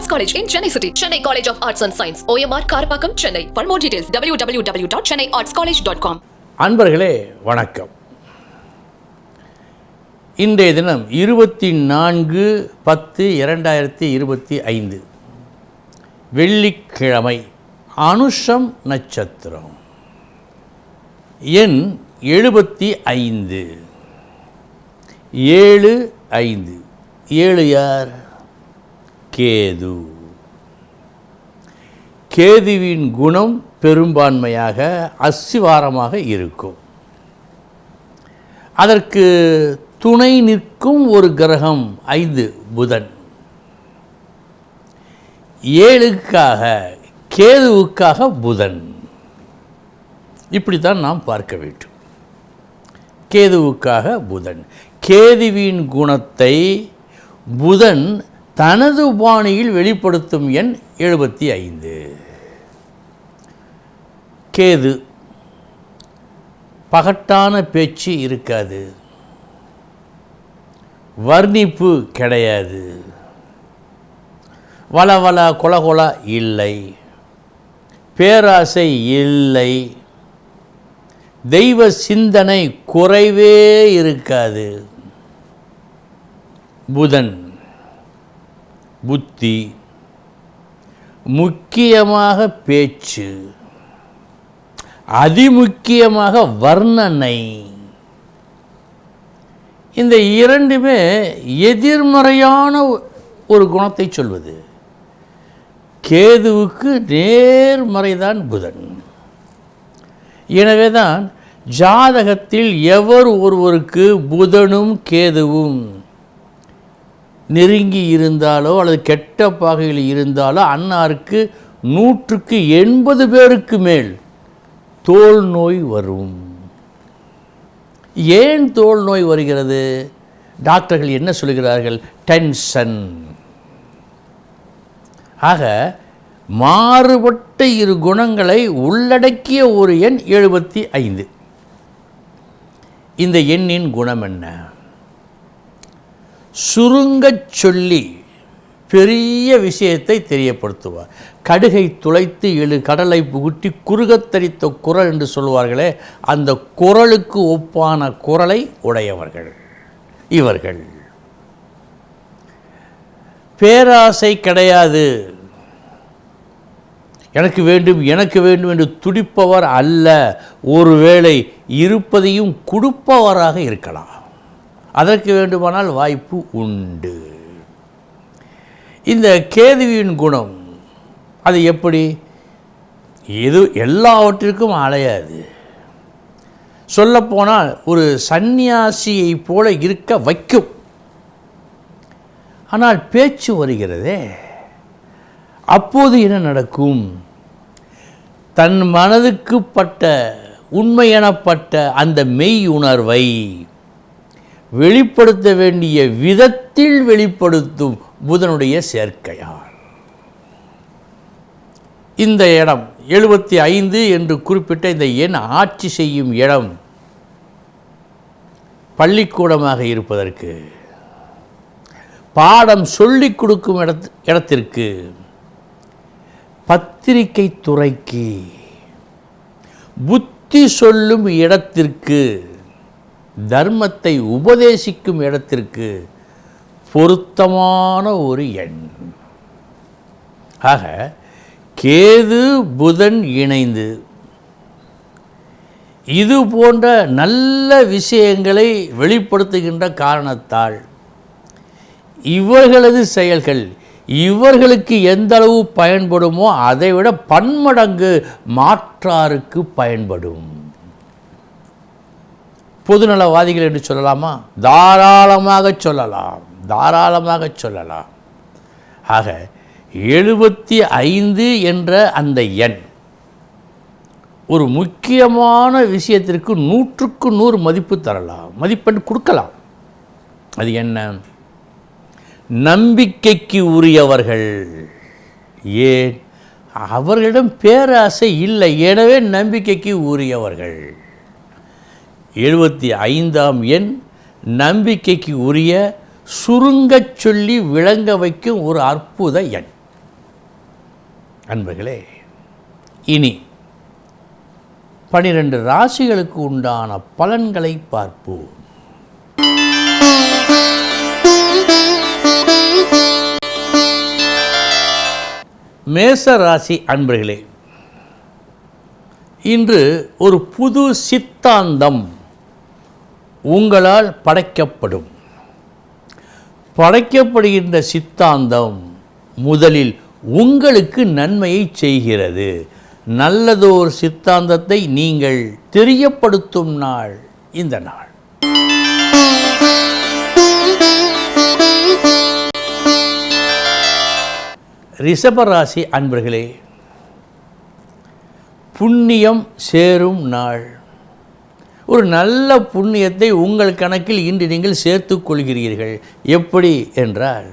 Arts college in Chennai city Chennai college of arts and science OMR Karapakkam Chennai for more details W W W dot Chennai arts college dot com அன்பர்களே வணக்கம் இன்றைய தினம் இருபத்தி நான்கு பத்து இரண்டாயிரத்தி இருபத்தி ஐந்து வெள்ளிக்கிழமை அனுஷம் நட்சத்திரம் எண் எழுபத்தி ஐந்து ஏழு ஐந்து ஏழு யார் கேது. கேதுவின் குணம் பெரும்பான்மையாக அஸ்திவாரமாக இருக்கும். அதற்கு துணை நிற்கும் ஒரு கிரகம் ஐந்து புதன். ஏழுக்காக கேதுவுக்காக புதன். இப்படித்தான் நாம் பார்க்க வேண்டும். கேதுவுக்காக புதன். கேதுவின் குணத்தை புதன் தனது பாணியில் வெளிப்படுத்தும் எண் எழுபத்தி ஐந்து. கேது. பகட்டான பேச்சு இருக்காது. வர்ணிப்பு கிடையாது. வள கொலகொல கொல இல்லை. பேராசை இல்லை. தெய்வ சிந்தனை குறைவே இருக்காது. புதன். புத்தி முக்கியமாக பேச்சு அதிமுக்கியமாக வர்ணனை. இந்த இரண்டுமே எதிர்மறையான ஒரு குணத்தை சொல்வது. கேதுவுக்கு நேர்மறைதான் புதன். எனவே தான் ஜாதகத்தில் எவர் ஒருவருக்கு புதனும் கேதுவும் நெருங்கி இருந்தாலோ அல்லது கெட்ட பாகையில் இருந்தாலோ அன்னாருக்கு நூற்றுக்கு எண்பது பேருக்கு மேல் தோல் நோய் வரும். ஏன் தோல் நோய் வருகிறது? டாக்டர்கள் என்ன சொல்கிறார்கள்? டென்ஷன். ஆக மாறுபட்ட இரு குணங்களை உள்ளடக்கிய ஒரு எண் எழுபத்தி ஐந்து. இந்த எண்ணின் குணம் என்ன? சுருங்கச் சொல்லி பெரிய விஷயத்தை தெரியப்படுத்துவார். கடுகை துளைத்து எழு கடலை புகுட்டி குறுகத்தரித்த குரல் என்று சொல்வார்களே அந்த குரலுக்கு ஒப்பான குரலை உடையவர்கள். இவர்கள். பேராசை கிடையாது. எனக்கு வேண்டும் எனக்கு வேண்டும் என்று துடிப்பவர் அல்ல. ஒருவேளை இருப்பதையும் கொடுப்பவராக இருக்கலாம். அதற்கு வேண்டுமானால் வாய்ப்பு உண்டு. இந்த கேதுவின் குணம் அது எப்படி? எது எல்லாவற்றிற்கும் அலையாது சொல்லப்போனால் ஒரு சந்நியாசியை போல இருக்க வைக்கும். ஆனால் பேச்சு வருகிறதே. அப்போது என்ன நடக்கும்? தன் மனதுக்கு பட்ட உண்மை எனப்பட்ட அந்த மெய் உணர்வை வெளிப்படுத்த வேண்டிய விதத்தில் வெளிப்படுத்தும் புதனுடைய சேர்க்கையால். இந்த இடம் எழுபத்தி ஐந்து என்று குறிப்பிட்ட இந்த எண் ஆட்சி செய்யும் இடம் பள்ளிக்கூடமாக இருப்பதற்கு பாடம் சொல்லிக் கொடுக்கும் இடத் இடத்திற்கு பத்திரிகை துறைக்கு புத்தி சொல்லும் இடத்திற்கு தர்மத்தை உபதேசிக்கும் இடத்திற்கு பொருத்தமான ஒரு எண். ஆக கேது புதன் இணைந்து இது போன்ற நல்ல விஷயங்களை வெளிப்படுத்துகின்ற காரணத்தால் இவர்களது செயல்கள் இவர்களுக்கு எந்த அளவு பயன்படுமோ அதைவிட பன்மடங்கு மாற்றாருக்கு பயன்படும். பொதுநலவாதிகள் என்று சொல்லலாமா? தாராளமாக சொல்லலாம். தாராளமாக சொல்லலாம். ஆக எழுபத்தி ஐந்து என்ற அந்த எண் ஒரு முக்கியமான விஷயத்திற்கு நூற்றுக்கு நூறு மதிப்பு தரலாம். மதிப்பெண் கொடுக்கலாம். அது என்ன? நம்பிக்கைக்கு உரியவர்கள். ஏன்? அவர்களிடம் பேராசை இல்லை. எனவே நம்பிக்கைக்கு உரியவர்கள். எழுபத்தி ஐந்தாம் எண் நம்பிக்கைக்கு உரிய சுருங்கச் சொல்லி விளங்க வைக்கும் ஒரு அற்புத எண். அன்பர்களே இனி பனிரெண்டு ராசிகளுக்கு உண்டான பலன்களை பார்ப்போம். மேச ராசி அன்பர்களே இன்று ஒரு புது சித்தாந்தம் உங்களால் படைக்கப்படும். படைக்கப்படுகின்ற சித்தாந்தம் முதலில் உங்களுக்கு நன்மையை செய்கிறது. நல்லதோர் சித்தாந்தத்தை நீங்கள் தெரியப்படுத்தும் நாள் இந்த நாள். ரிஷபராசி அன்பர்களே புண்ணியம் சேரும் நாள். ஒரு நல்ல புண்ணியத்தை உங்கள் கணக்கில் இன்று நீங்கள் சேர்த்து கொள்கிறீர்கள். எப்படி என்றால்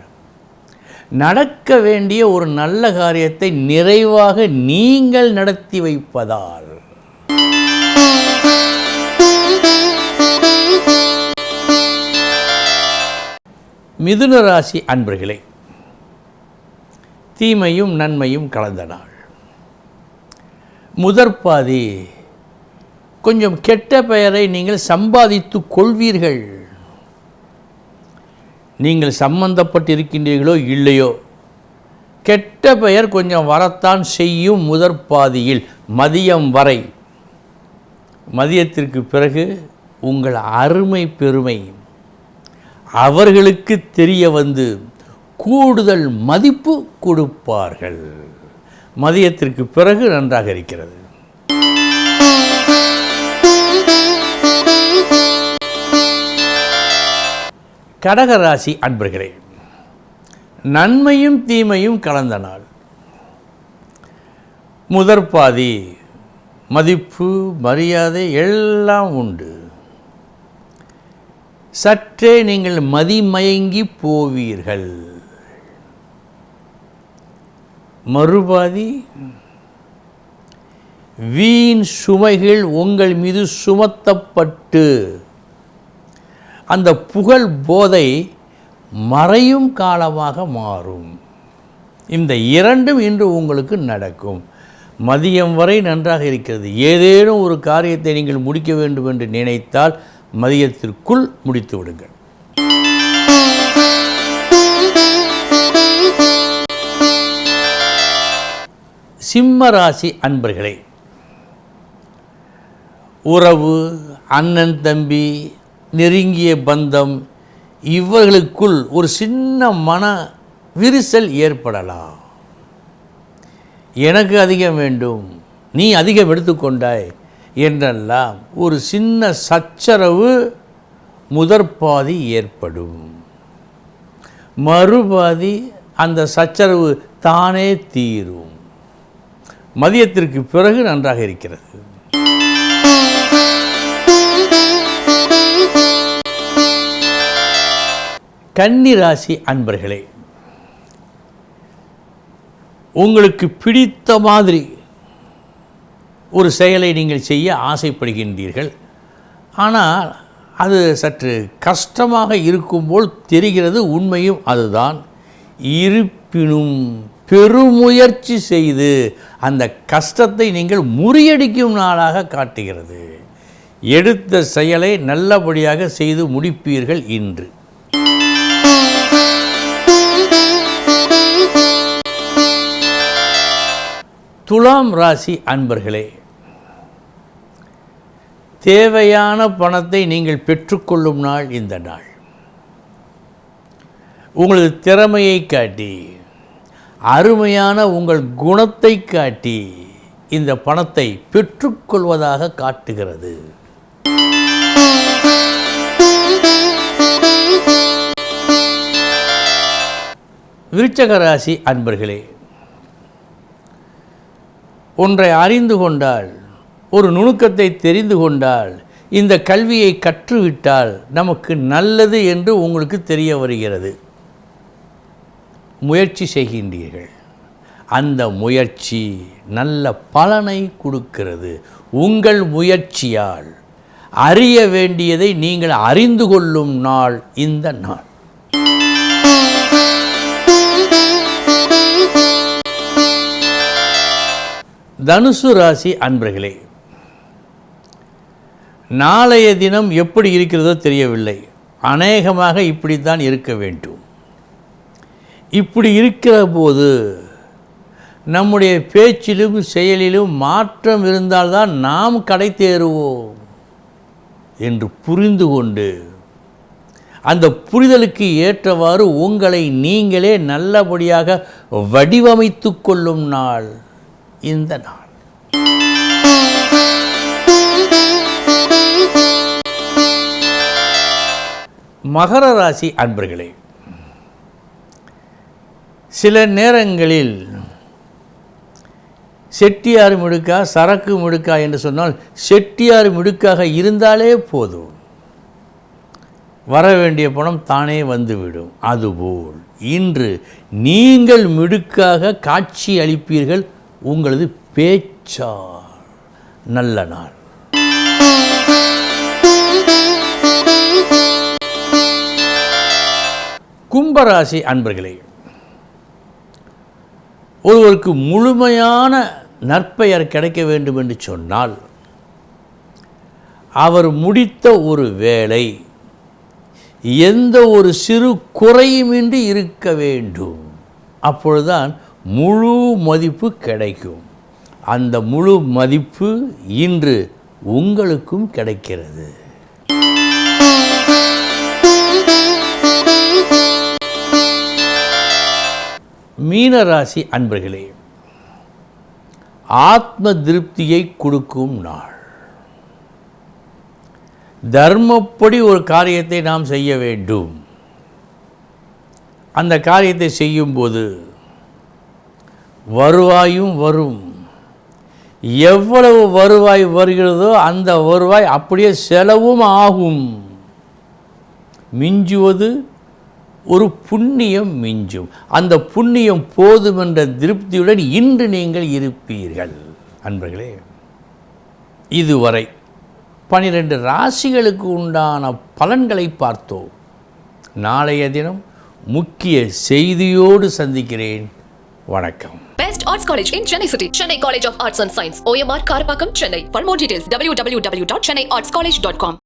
நடக்க வேண்டிய ஒரு நல்ல காரியத்தை நிறைவாக நீங்கள் நடத்தி வைப்பதால். மிதுன ராசி அன்பர்களே தீமையும் நன்மையும் கலந்த நாள். முதற்பாதி கொஞ்சம் கெட்ட பெயரை நீங்கள் சம்பாதித்து கொள்வீர்கள். நீங்கள் சம்பந்தப்பட்டிருக்கின்றீர்களோ இல்லையோ கெட்ட பெயர் கொஞ்சம் வரத்தான் செய்யும் முதற் பாதியில் மதியம் வரை. மதியத்திற்கு பிறகு உங்கள் அருமை பெருமை அவர்களுக்கு தெரிய வந்து கூடுதல் மதிப்பு கொடுப்பார்கள். மதியத்திற்கு பிறகு நன்றாக இருக்கிறது. கடகராசி அன்பர்களே நன்மையும் தீமையும் கலந்த நாள். முதற்பாதி மதிப்பு மரியாதை எல்லாம் உண்டு. சற்றே நீங்கள் மதிமயங்கி போவீர்கள். மறுபாதி வீண் சுமைகள் உங்கள் மீது சுமத்தப்பட்டு அந்த புகழ் போதை மறையும் காலமாக மாறும். இந்த இரண்டும் இன்று உங்களுக்கு நடக்கும். மதியம் வரை நன்றாக இருக்கிறது. ஏதேனும் ஒரு காரியத்தை நீங்கள் முடிக்க வேண்டும் என்று நினைத்தால் மதியத்திற்குள் முடித்து விடுங்கள். சிம்ம ராசி அன்பர்களே உறவு அண்ணன் தம்பி நெருங்கிய பந்தம் இவர்களுக்குள் ஒரு சின்ன மன விரிசல் ஏற்படலாம். எனக்கு அதிகம் வேண்டும் நீ அதிகம் எடுத்துக்கொண்டாய் என்றெல்லாம் ஒரு சின்ன சச்சரவு முதற்பாதி ஏற்படும். மறுபாதி அந்த சச்சரவு தானே தீரும். மதியத்திற்கு பிறகு நன்றாக இருக்கிறது. கன்னி ராசி அன்பர்களே உங்களுக்கு பிடித்த மாதிரி ஒரு செயலை நீங்கள் செய்ய ஆசைப்படுகின்றீர்கள். ஆனால் அது சற்று கஷ்டமாக இருக்கும்போல் தெரிகிறது உண்மையும் அதுதான். இருப்பினும் பெருமுயற்சி செய்து அந்த கஷ்டத்தை நீங்கள் முறியடிக்கும் நாளாக காட்டுகிறது. எடுத்த செயலை நல்லபடியாக செய்து முடிப்பீர்கள் இன்று. துலாம் ராசி அன்பர்களே தேவையான பணத்தை நீங்கள் பெற்றுக்கொள்ளும் நாள் இந்த நாள். உங்களது திறமையை காட்டி அருமையான உங்கள் குணத்தை காட்டி இந்த பணத்தை பெற்றுக்கொள்வதாக காட்டுகிறது. விருச்சக ராசி அன்பர்களே ஒன்றை அறிந்து கொண்டால் ஒரு நுணுக்கத்தை தெரிந்து கொண்டால் இந்த கல்வியை கற்றுவிட்டால் நமக்கு நல்லது என்று உங்களுக்கு தெரிய வருகிறது. முயற்சி செய்கின்றீர்கள். அந்த முயற்சி நல்ல பலனை கொடுக்கிறது. உங்கள் முயற்சியால் அறிய வேண்டியதை நீங்கள் அறிந்து கொள்ளும் நாள் இந்த நாள். தனுசு ராசி அன்பர்களே நாளைய தினம் எப்படி இருக்கிறதோ தெரியவில்லை. அநேகமாக இப்படித்தான் இருக்க வேண்டும். இப்படி இருக்கிற போது நம்முடைய பேச்சிலும் செயலிலும் மாற்றம் இருந்தால்தான் நாம் கடை தேறுவோம் என்று புரிந்து கொண்டு அந்த புரிதலுக்கு ஏற்றவாறு உங்களை நீங்களே நல்லபடியாக வடிவமைத்து கொள்ளும் நாள் இந்த நாள் மகர ராசி அன்பர்களே சில நேரங்களில் செட்டியார் மிடுக்கா சரக்கு மிடுக்கா என்று சொன்னால் செட்டியார் மிடுக்காக இருந்தாலே போதும். வர வேண்டிய பணம் தானே வந்துவிடும். அதுபோல் இன்று நீங்கள் மிடுக்காக காட்சி அளிப்பீர்கள். உங்களது பேச்சார் நல்ல நாள். கும்பராசி அன்பர்களே ஒருவருக்கு முழுமையான நற்பெயர் கிடைக்க வேண்டும் என்று சொன்னால் அவர் முடித்த ஒரு வேலை எந்த ஒரு சிறு குறையுமின்றி இருக்க வேண்டும். அப்பொழுதுதான் முழு மதிப்பு கிடைக்கும். அந்த முழு மதிப்பு இன்று உங்களுக்கும் கிடைக்கிறது. மீனராசி அன்பர்களே ஆத்ம திருப்தியை கொடுக்கும் நாள். தர்மப்படி ஒரு காரியத்தை நாம் செய்ய வேண்டும். அந்த காரியத்தை செய்யும்போது வருவாயும் வரும். எவ்வளவு வருவாய் வருகிறதோ அந்த வருவாய் அப்படியே செலவும் ஆகும். மிஞ்சுவது ஒரு புண்ணியம் மிஞ்சும். அந்த புண்ணியம் போதும் என்ற திருப்தியுடன் இன்று நீங்கள் இருப்பீர்கள். அன்பர்களே இதுவரை பனிரெண்டு ராசிகளுக்கு உண்டான பலன்களை பார்த்தோம். நாளைய தினம் முக்கிய செய்தியோடு சந்திக்கிறேன். வணக்கம். Arts College in Chennai City. Chennai College of Arts and Science. OMR Karapakam, Chennai. For more details, www.chennaiartscollege.com.